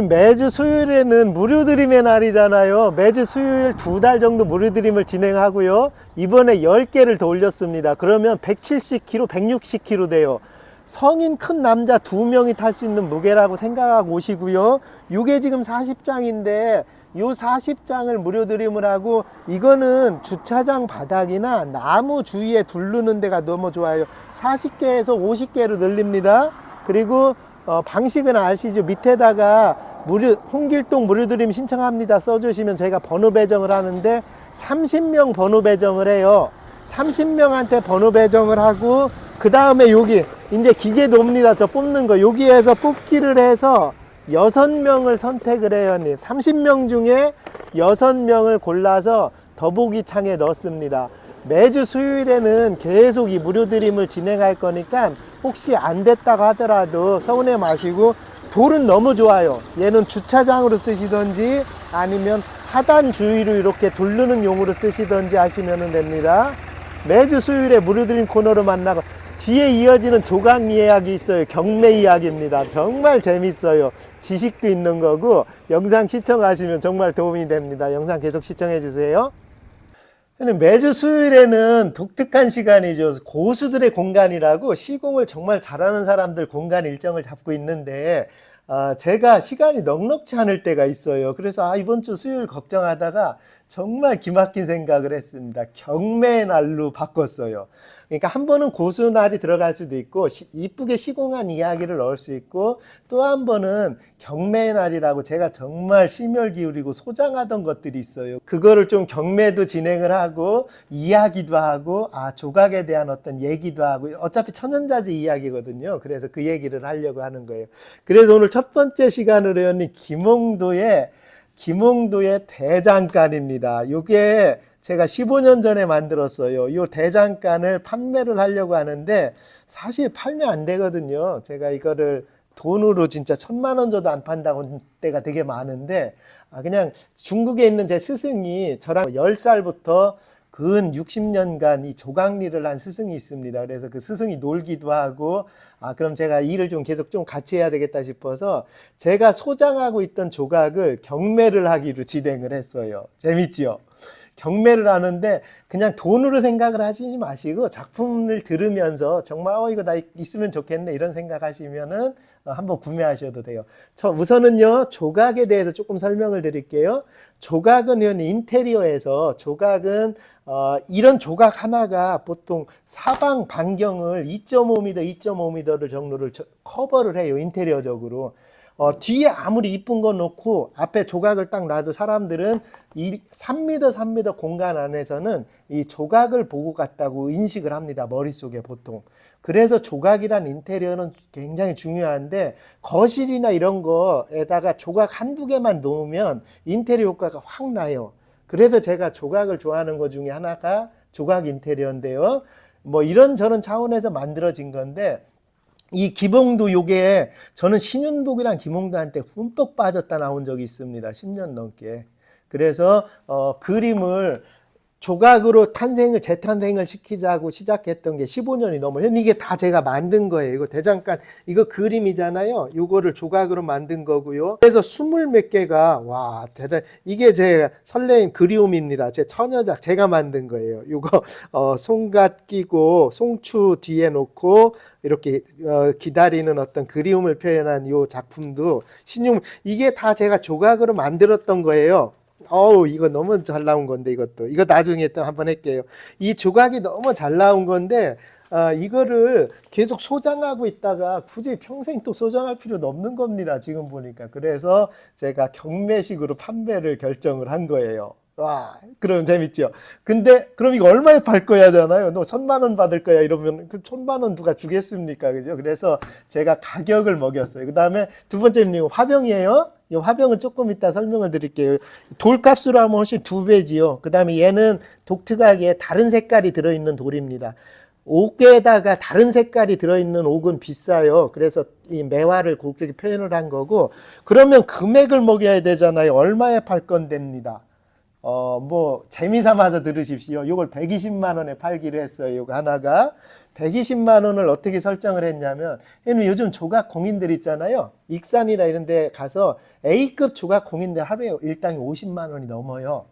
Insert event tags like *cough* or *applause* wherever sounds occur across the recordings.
매주 수요일에는 무료 드림의 날이잖아요. 매주 수요일 두 달 정도 무료 드림을 진행하고요. 이번에 10개를 더 올렸습니다. 그러면 170kg, 160kg 돼요. 성인 큰 남자 두 명이 탈 수 있는 무게라고 생각하고 오시고요. 이게 지금 40장인데 요 40장을 무료 드림을 하고 이거는 주차장 바닥이나 나무 주위에 두르는 데가 너무 좋아요. 40개에서 50개로 늘립니다. 그리고 어, 방식은 아시죠? 밑에다가 무료 홍길동 무료 드림 신청합니다 써주시면 저희가 번호 배정을 하는데 30명 번호 배정을 해요. 30명한테 번호 배정을 하고 그 다음에 여기 이제 기계도 옵니다. 저 뽑는 거 여기에서 뽑기를 해서 여섯 명을 선택을 해요, 님. 30명 중에 여섯 명을 골라서 더보기 창에 넣습니다. 매주 수요일에는 계속 이 무료 드림을 진행할 거니까 혹시 안 됐다고 하더라도 서운해 마시고 돌은 너무 좋아요. 얘는 주차장으로 쓰시던지 아니면 하단 주위로 이렇게 두르는 용으로 쓰시던지 하시면 됩니다. 매주 수요일에 무료 드림 코너로 만나고 뒤에 이어지는 조각 이야기 있어요. 경매 이야기입니다. 정말 재밌어요. 지식도 있는 거고 영상 시청하시면 정말 도움이 됩니다. 영상 계속 시청해 주세요. 매주 수요일에는 독특한 시간이죠. 고수들의 공간이라고 시공을 정말 잘하는 사람들 공간 일정을 잡고 있는데 아, 제가 시간이 넉넉치 않을 때가 있어요. 그래서 아, 이번 주 수요일 걱정하다가 정말 기막힌 생각을 했습니다. 경매 날로 바꿨어요. 그러니까 한 번은 고수 날이 들어갈 수도 있고 시, 이쁘게 시공한 이야기를 넣을 수 있고 또 한 번은 경매 날이라고 제가 정말 심혈 기울이고 소장하던 것들이 있어요. 그거를 좀 경매도 진행을 하고 이야기도 하고 아 조각에 대한 어떤 얘기도 하고 어차피 천연자지 이야기거든요. 그래서 그 얘기를 하려고 하는 거예요. 그래서 오늘 첫 번째 시간으로 연이 김홍도의 김홍도의 대장간입니다. 이게 제가 15년 전에 만들었어요. 이 대장간을 판매를 하려고 하는데 사실 팔면 안 되거든요. 제가 이거를 돈으로 진짜 천만 원 줘도 안 판다고 때가 되게 많은데 아 그냥 중국에 있는 제 스승이 저랑 10살부터 근 60년간 이 조각리를 한 스승이 있습니다. 그래서 그 스승이 놀기도 하고, 아, 그럼 제가 일을 좀 계속 좀 같이 해야 되겠다 싶어서 제가 소장하고 있던 조각을 경매를 하기로 진행을 했어요. 재밌지요? 경매를 하는데 그냥 돈으로 생각을 하시지 마시고 작품을 들으면서 정말 어 이거 나 있으면 좋겠네 이런 생각하시면은 어, 한번 구매하셔도 돼요. 저 우선은요 조각에 대해서 조금 설명을 드릴게요. 조각은 인테리어에서 조각은 어, 이런 조각 하나가 보통 사방 반경을 2.5m, 2.5m를 정도를 저- 커버를 해요 인테리어적으로. 어, 뒤에 아무리 이쁜 거 놓고 앞에 조각을 딱 놔도 사람들은 이 3m, 3m 공간 안에서는 이 조각을 보고 갔다고 인식을 합니다. 머릿속에 보통. 그래서 조각이란 인테리어는 굉장히 중요한데 거실이나 이런 거에다가 조각 한두 개만 놓으면 인테리어 효과가 확 나요. 그래서 제가 조각을 좋아하는 것 중에 하나가 조각 인테리어인데요. 뭐 이런 저런 차원에서 만들어진 건데 이 기봉도 요게 저는 신윤복이랑 김홍도한테 흠뻑 빠졌다 나온 적이 있습니다. 10년 넘게. 그래서 어, 그림을 조각으로 탄생을 재탄생을 시키자고 시작했던 게 15년이 넘어요. 이게 다 제가 만든 거예요. 이거 대장간 이거 그림이잖아요. 이거를 조각으로 만든 거고요. 그래서 스물 몇 개가 와 대단. 이게 제 설레인 그리움입니다. 제 처녀작 제가 만든 거예요. 이거 어, 송갓 끼고 송추 뒤에 놓고 이렇게 어, 기다리는 어떤 그리움을 표현한 이 작품도 신용 이게 다 제가 조각으로 만들었던 거예요. 어우 이거 너무 잘 나온 건데 이것도 이거 나중에 또 한번 할게요. 이 조각이 너무 잘 나온 건데 아, 이거를 계속 소장하고 있다가 굳이 평생 또 소장할 필요는 없는 겁니다. 지금 보니까 그래서 제가 경매식으로 판매를 결정을 한 거예요. 와, 그럼 재밌죠. 근데 그럼 이거 얼마에 팔 거야잖아요. 너 천만 원 받을 거야 이러면 그 천만 원 누가 주겠습니까, 그죠? 그래서 제가 가격을 먹였어요. 그 다음에 두 번째는 이거 화병이에요. 이 화병은 조금 이따 설명을 드릴게요. 돌값으로 하면 훨씬 두 배지요. 그 다음에 얘는 독특하게 다른 색깔이 들어있는 돌입니다. 옥에다가 다른 색깔이 들어있는 옥은 비싸요. 그래서 이 매화를 그렇게 표현을 한 거고, 그러면 금액을 먹여야 되잖아요. 얼마에 팔 건데입니다. 어, 뭐, 재미삼아서 들으십시오. 요걸 120만 원에 팔기로 했어요. 요거 하나가. 120만 원을 어떻게 설정을 했냐면, 얘는 요즘 조각 공인들 있잖아요. 익산이나 이런 데 가서 A급 조각 공인들 하루에 일당이 50만 원이 넘어요.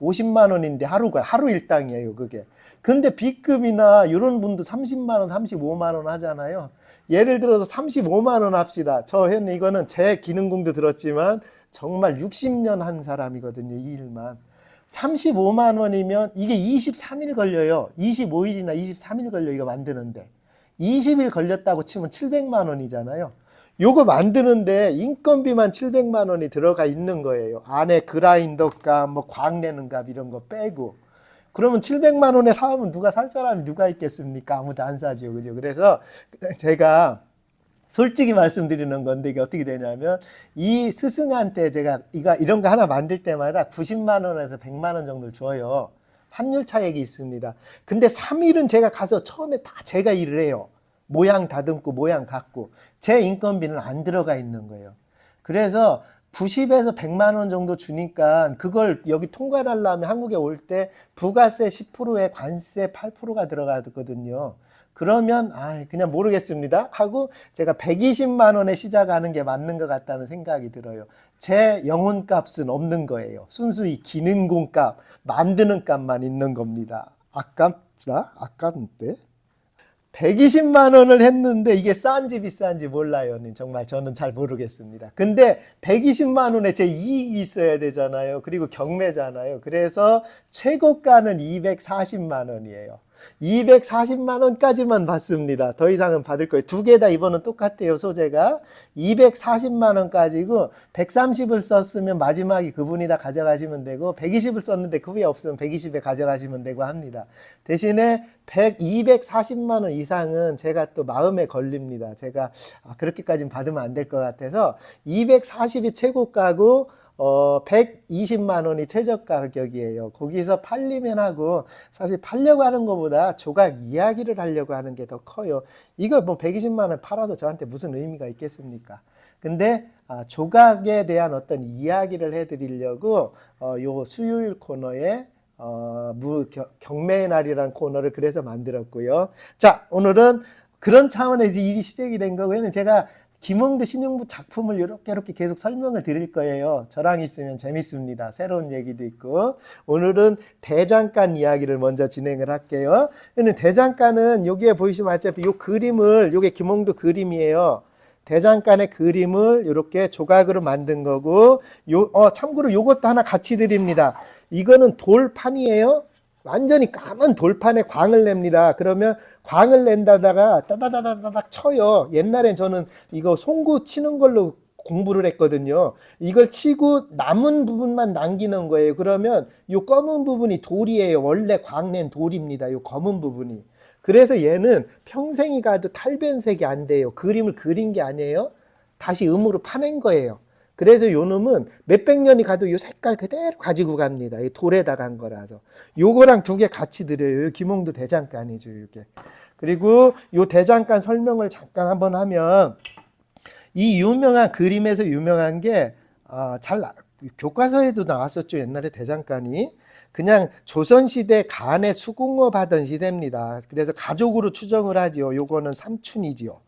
50만 원인데 하루가, 하루 일당이에요, 그게. 근데 B급이나 이런 분도 30만 원, 35만 원 하잖아요. 예를 들어서 35만 원 합시다. 저 현 이거는 제 기능공도 들었지만 정말 60년 한 사람이거든요. 이 일만. 35만 원이면 이게 23일 걸려요. 25일이나 23일 걸려 이거 만드는데. 20일 걸렸다고 치면 700만 원이잖아요. 요거 만드는데 인건비만 700만 원이 들어가 있는 거예요. 안에 그라인더 값, 뭐 광내는 값 이런 거 빼고. 그러면 700만 원에 사면 누가 살 사람이 누가 있겠습니까? 아무도 안 사죠. 그죠? 그래서 제가 솔직히 말씀드리는 건데 이게 어떻게 되냐면 이 스승한테 제가 이거 이런 거 하나 만들 때마다 90만 원에서 100만 원 정도를 줘요. 환율 차액이 있습니다. 근데 3일은 제가 가서 처음에 다 제가 일을 해요. 모양 다듬고 모양 갖고 제 인건비는 안 들어가 있는 거예요. 그래서 90에서 100만 원 정도 주니까 그걸 여기 통과를 하려면 한국에 올 때 부가세 10%에 관세 8%가 들어가거든요. 그러면 아 그냥 모르겠습니다 하고 제가 120만 원에 시작하는 게 맞는 것 같다는 생각이 들어요. 제 영혼 값은 없는 거예요. 순수히 기능공 값, 만드는 값만 있는 겁니다. 아깝다? 아깝는데? 120만 원을 했는데 이게 싼지 비싼지 몰라요. 정말 저는 잘 모르겠습니다. 근데 120만 원에 제 이익이 있어야 되잖아요. 그리고 경매잖아요. 그래서 최고가는 240만 원이에요. 240만 원까지만 받습니다. 더 이상은 받을 거예요. 두 개 다 이번은 똑같아요. 소재가 240만 원까지고 130을 썼으면 마지막에 그분이 다 가져가시면 되고 120을 썼는데 그 후에 없으면 120에 가져가시면 되고 합니다. 대신에 100, 240만 원 이상은 제가 또 마음에 걸립니다. 제가 아, 그렇게까지는 받으면 안 될 것 같아서 240이 최고가고 어, 120만 원이 최저가 가격이에요. 거기서 팔리면 하고 사실 팔려고 하는 것보다 조각 이야기를 하려고 하는 게 더 커요. 이거 뭐 120만 원 팔아도 저한테 무슨 의미가 있겠습니까? 근데 아, 조각에 대한 어떤 이야기를 해드리려고 어, 요 수요일 코너에 어, 무 겨- 경매의 날이라는 코너를 그래서 만들었고요. 자, 오늘은 그런 차원에서 일이 시작이 된 거고요. 제가 김홍대 신용부 작품을 이렇게 이렇게 계속 설명을 드릴 거예요. 저랑 있으면 재밌습니다. 새로운 얘기도 있고. 오늘은 대장간 이야기를 먼저 진행을 할게요. 대장간은 여기에 보이시면 어차피 이 그림을, 요게 김홍도 그림이에요. 대장간의 그림을 이렇게 조각으로 만든 거고, 요, 어, 참고로 요것도 하나 같이 드립니다. 이거는 돌판이에요. 완전히 까만 돌판에 광을 냅니다. 그러면 광을 낸다다가 따다다다닥 쳐요. 옛날엔 저는 이거 송구 치는 걸로 공부를 했거든요. 이걸 치고 남은 부분만 남기는 거예요. 그러면 이 검은 부분이 돌이에요. 원래 광낸 돌입니다. 이 검은 부분이. 그래서 얘는 평생이 가도 탈변색이 안 돼요. 그림을 그린 게 아니에요. 다시 음으로 파낸 거예요. 그래서 요 놈은 몇백 년이 가도 요 색깔 그대로 가지고 갑니다. 이 돌에다가 한 거라서. 요거랑 두 개 같이 드려요. 요 김홍도 대장간이죠, 이게. 그리고 요 대장간 설명을 잠깐 한번 하면 이 유명한 그림에서 유명한 게, 아, 교과서에도 나왔었죠. 옛날에 대장간이. 그냥 조선시대 간에 수공업 하던 시대입니다. 그래서 가족으로 추정을 하지요. 요거는 삼촌이지요.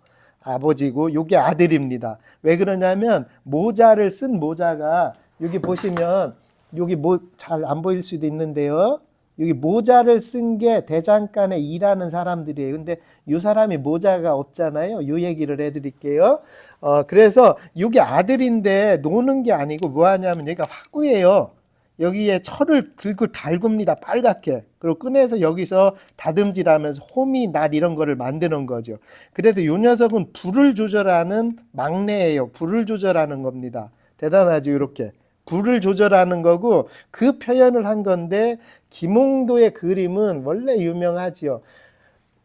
아버지고 요게 아들입니다. 왜 그러냐면 모자를 쓴 모자가 여기 보시면 여기 뭐 잘 안 보일 수도 있는데요. 여기 모자를 쓴 게 대장간에 일하는 사람들이에요. 근데 이 사람이 모자가 없잖아요. 요 얘기를 해드릴게요. 어, 그래서 이게 아들인데 노는 게 아니고 뭐 하냐면 여기가 화구예요. 여기에 철을 긁고 달굽니다. 빨갛게. 그리고 꺼내서 여기서 다듬질하면서 호미, 날 이런 거를 만드는 거죠. 그래도 이 녀석은 불을 조절하는 막내예요. 불을 조절하는 겁니다. 대단하죠, 이렇게. 불을 조절하는 거고 그 표현을 한 건데 김홍도의 그림은 원래 유명하지요.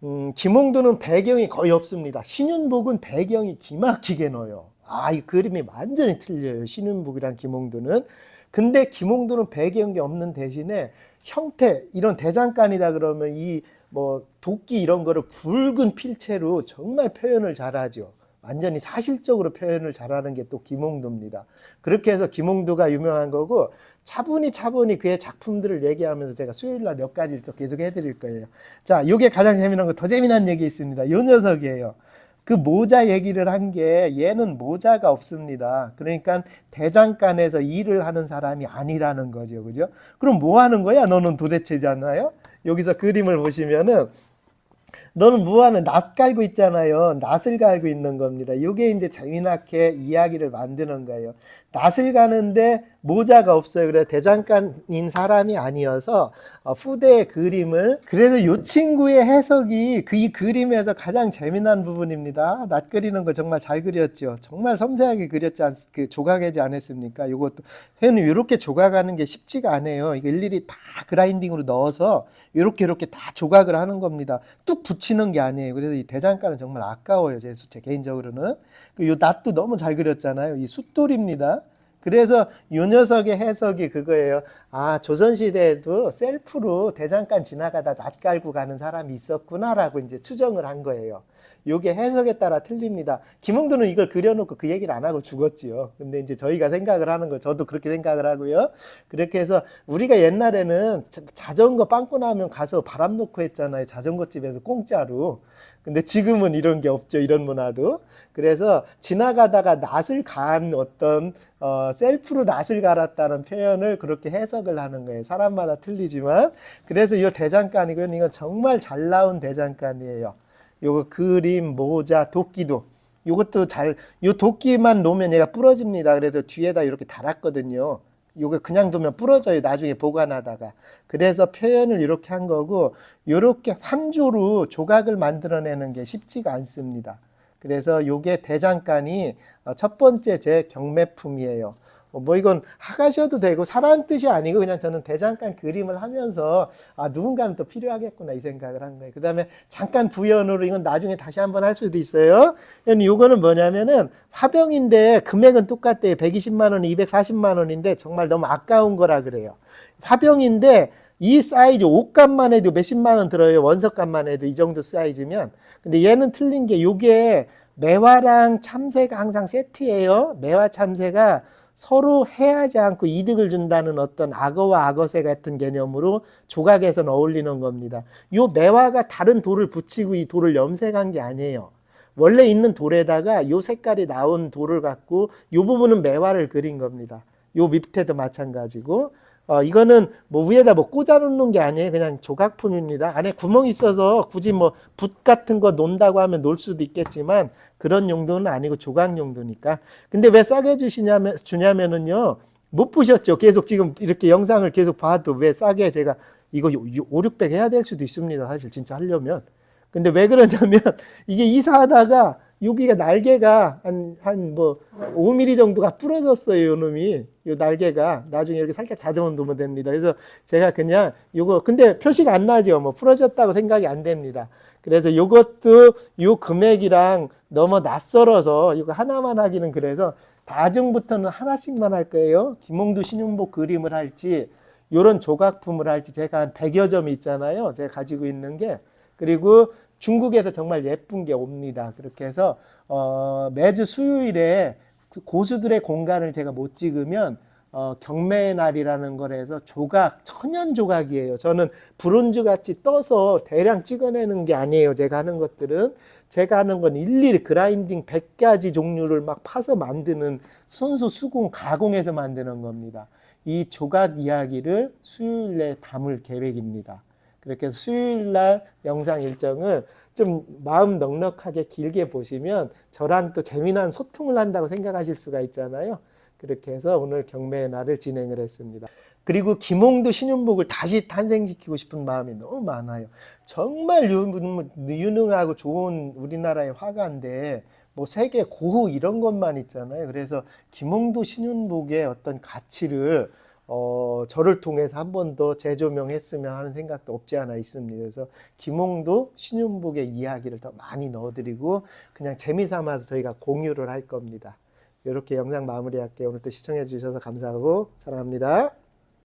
음, 김홍도는 배경이 거의 없습니다. 신윤복은 배경이 기막히게 넣어요. 아, 이 그림이 완전히 틀려요. 신윤복이랑 김홍도는. 근데 김홍도는 배경이 없는 대신에 형태, 이런 대장간이다 그러면 이 뭐 도끼 이런 거를 굵은 필체로 정말 표현을 잘하죠. 완전히 사실적으로 표현을 잘하는 게 또 김홍도입니다. 그렇게 해서 김홍도가 유명한 거고 차분히 차분히 그의 작품들을 얘기하면서 제가 수요일 날 몇 가지를 또 계속 해드릴 거예요. 자, 요게 가장 재미난 거 더 재미난 얘기 있습니다. 요 녀석이에요. 그 모자 얘기를 한 게 얘는 모자가 없습니다. 그러니까 대장간에서 일을 하는 사람이 아니라는 거죠. 그죠? 그럼 뭐 하는 거야? 너는 도대체잖아요? 여기서 그림을 보시면은 너는 무하는 낫 깔고 있잖아요. 낫을 갈고 있는 겁니다. 이게 이제 재미나게 이야기를 만드는 거예요. 낫을 가는데 모자가 없어요. 그래 대장간인 사람이 아니어서 어, 후대의 그림을 그래서 이 친구의 해석이 그 이 그림에서 가장 재미난 부분입니다. 낫 그리는 거 정말 잘 그렸죠. 정말 섬세하게 그렸지 않, 그 조각하지 않았습니까? 이것도 회는 이렇게 조각하는 게 쉽지가 않아요. 일일이 다 그라인딩으로 넣어서 이렇게 이렇게 다 조각을 하는 겁니다. 뚝 붙 이는 게 아니에요. 그래서 이 대장간은 정말 아까워요. 제, 제 개인적으로는. 그요 낫도 너무 잘 그렸잖아요. 이 숫돌입니다. 그래서 요 녀석의 해석이 그거예요. 아, 조선시대에도 셀프로 대장간 지나가다 낫 깔고 가는 사람이 있었구나라고 이제 추정을 한 거예요. 요게 해석에 따라 틀립니다. 김홍도는 이걸 그려놓고 그 얘기를 안 하고 죽었지요. 근데 이제 저희가 생각을 하는 거, 저도 그렇게 생각을 하고요. 그렇게 해서 우리가 옛날에는 자- 자전거 빵꾸 나면 가서 바람 놓고 했잖아요. 자전거 집에서 공짜로. 근데 지금은 이런 게 없죠. 이런 문화도. 그래서 지나가다가 낫을 간 어떤 어, 셀프로 낫을 갈았다는 표현을 그렇게 해석 을 하는 거예요. 사람마다 틀리지만. 그래서 이 대장간이고요. 이건 정말 잘 나온 대장간이에요. 요거 그림, 모자, 도끼도. 요것도 잘, 요 도끼만 놓으면 얘가 부러집니다. 그래서 뒤에다 이렇게 달았거든요. 요거 그냥 두면 부러져요. 나중에 보관하다가. 그래서 표현을 이렇게 한 거고, 요렇게 한 조로 조각을 만들어내는 게 쉽지가 않습니다. 그래서 요게 대장간이 어, 첫 번째 제 경매품이에요. 어, 뭐 이건 하가셔도 되고 사라는 뜻이 아니고 그냥 저는 대장간 그림을 하면서 아 누군가는 또 필요하겠구나 이 생각을 한 거예요. 그 다음에 잠깐 부연으로 이건 나중에 다시 한번 할 수도 있어요. 요거는 뭐냐면은 화병인데 금액은 똑같대요. 120만 원, 240만 원인데 정말 너무 아까운 거라 그래요. 화병인데 이 사이즈 옷값만 해도 몇십만 원 들어요. 원석값만 해도 이 정도 사이즈면. 근데 얘는 틀린 게 요게 매화랑 참새가 항상 세트예요. 매화 참새가 서로 해하지 않고 이득을 준다는 어떤 악어와 악어새 같은 개념으로 조각에선 어울리는 겁니다. 요 매화가 다른 돌을 붙이고 이 돌을 염색한 게 아니에요. 원래 있는 돌에다가 요 색깔이 나온 돌을 갖고 요 부분은 매화를 그린 겁니다. 요 밑에도 마찬가지고 어, 이거는 뭐 위에다 뭐 꽂아 놓는 게 아니에요. 그냥 조각품입니다. 안에 구멍이 있어서 굳이 뭐 붓 같은 거 논다고 하면 놓을 수도 있겠지만 그런 용도는 아니고 조각 용도니까. 근데 왜 싸게 주시냐면, 주냐면은요. 못 보셨죠? 계속 지금 이렇게 영상을 계속 봐도 왜 싸게 제가 이거 5, 600 해야 될 수도 있습니다. 사실 진짜 하려면. 근데 왜 그러냐면 *laughs* 이게 이사하다가 여기가 날개가 한, 한 뭐 5mm 정도가 부러졌어요. 요 놈이. 요 날개가. 나중에 이렇게 살짝 다듬어 두면 됩니다. 그래서 제가 그냥 요거, 근데 표시가 안 나죠. 뭐 부러졌다고 생각이 안 됩니다. 그래서 요것도 요 금액이랑 너무 낯설어서 이거 하나만 하기는 그래서 다중부터는 하나씩만 할 거예요. 김홍두 신윤복 그림을 할지 요런 조각품을 할지 제가 한 100여 점이 있잖아요. 제가 가지고 있는 게. 그리고 중국에서 정말 예쁜 게 옵니다. 그렇게 해서 어, 매주 수요일에 그 고수들의 공간을 제가 못 찍으면 어, 경매의 날이라는 걸 해서 조각, 천연 조각이에요. 저는 브론즈 같이 떠서 대량 찍어내는 게 아니에요. 제가 하는 것들은. 제가 하는 건 일일이 그라인딩 100가지 종류를 막 파서 만드는 순수 수공, 가공해서 만드는 겁니다. 이 조각 이야기를 수요일에 담을 계획입니다. 그렇게 수요일 날 영상 일정을 좀 마음 넉넉하게 길게 보시면 저랑 또 재미난 소통을 한다고 생각하실 수가 있잖아요. 그렇게 해서 오늘 경매의 날을 진행을 했습니다. 그리고 김홍도 신윤복을 다시 탄생시키고 싶은 마음이 너무 많아요. 정말 유- 유능하고 좋은 우리나라의 화가인데 뭐 세계 고흐 이런 것만 있잖아요. 그래서 김홍도 신윤복의 어떤 가치를 어, 저를 통해서 한 번 더 재조명했으면 하는 생각도 없지 않아 있습니다. 그래서 김홍도 신윤복의 이야기를 더 많이 넣어드리고 그냥 재미삼아서 저희가 공유를 할 겁니다. 이렇게 영상 마무리할게요. 오늘도 시청해 주셔서 감사하고 사랑합니다.